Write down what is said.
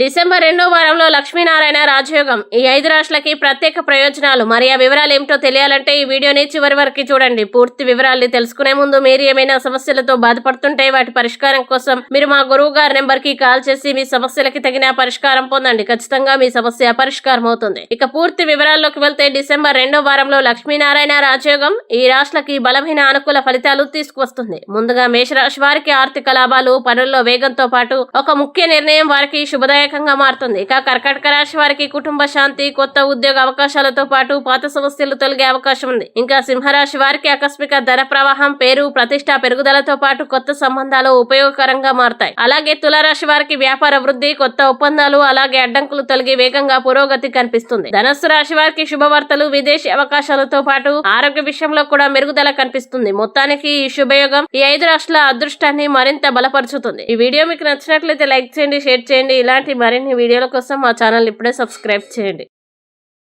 December రెండో వారంలో లక్ష్మీనారాయణ రాజయోగం. ఈ ఐదు రాష్ట్రాలకి ప్రత్యేక ప్రయోజనాలు. మరి ఆ వివరాలు ఏమిటో తెలియాలంటే ఈ వీడియోని చివరి వరకు చూడండి. పూర్తి వివరాల్ని తెలుసుకునే ముందు మీరు ఏమైనా సమస్యలతో బాధపడుతుంటే వాటి పరిష్కారం కోసం మీరు మా గురువు గారి నెంబర్కి కాల్ చేసి మీ సమస్యలకి తగిన పరిష్కారం పొందండి. ఖచ్చితంగా మీ సమస్య పరిష్కారం అవుతుంది ఇక పూర్తి వివరాల్లోకి వెళ్తే డిసెంబర్ రెండో వారంలో లక్ష్మీనారాయణ రాజయోగం ఈ రాష్ట్రాలకి బలమైన అనుకూల ఫలితాలు తీసుకువస్తుంది. ముందుగా మేషరాశి వారికి ఆర్థిక లాభాలు పనుల్లో వేగంతో పాటు ఒక ముఖ్య నిర్ణయం వారికి వ్యతిరేకంగా మారుతుంది. ఇక కర్కాటక రాశి వారికి కుటుంబ శాంతి కొత్త ఉద్యోగ అవకాశాలతో పాటు పాత సమస్యలు తొలగే అవకాశం ఉంది. ఇంకా సింహరాశి వారికి ఆకస్మిక ధర ప్రవాహం పేరు ప్రతిష్ట పెరుగుదలతో పాటు కొత్త సంబంధాలు ఉపయోగకరంగా మారుతాయి. అలాగే తులారాశి వారికి వ్యాపార వృద్ధి కొత్త ఒప్పందాలు అలాగే అడ్డంకులు తొలగి వేగంగా పురోగతి కనిపిస్తుంది. ధనస్సు రాశి వారికి శుభవార్తలు విదేశీ అవకాశాలతో పాటు ఆరోగ్య విషయంలో కూడా మెరుగుదల కనిపిస్తుంది. మొత్తానికి ఈ శుభయోగం ఈ ఐదు రాష్ట్రాల అదృష్టాన్ని మరింత బలపరుచుతుంది. ఈ వీడియో మీకు నచ్చినట్లయితే లైక్ చేయండి షేర్ చేయండి. ఇలాంటి మరిన్ని వీడియోల కోసం మా ఛానల్ ఇప్పుడే సబ్స్క్రైబ్ చేయండి.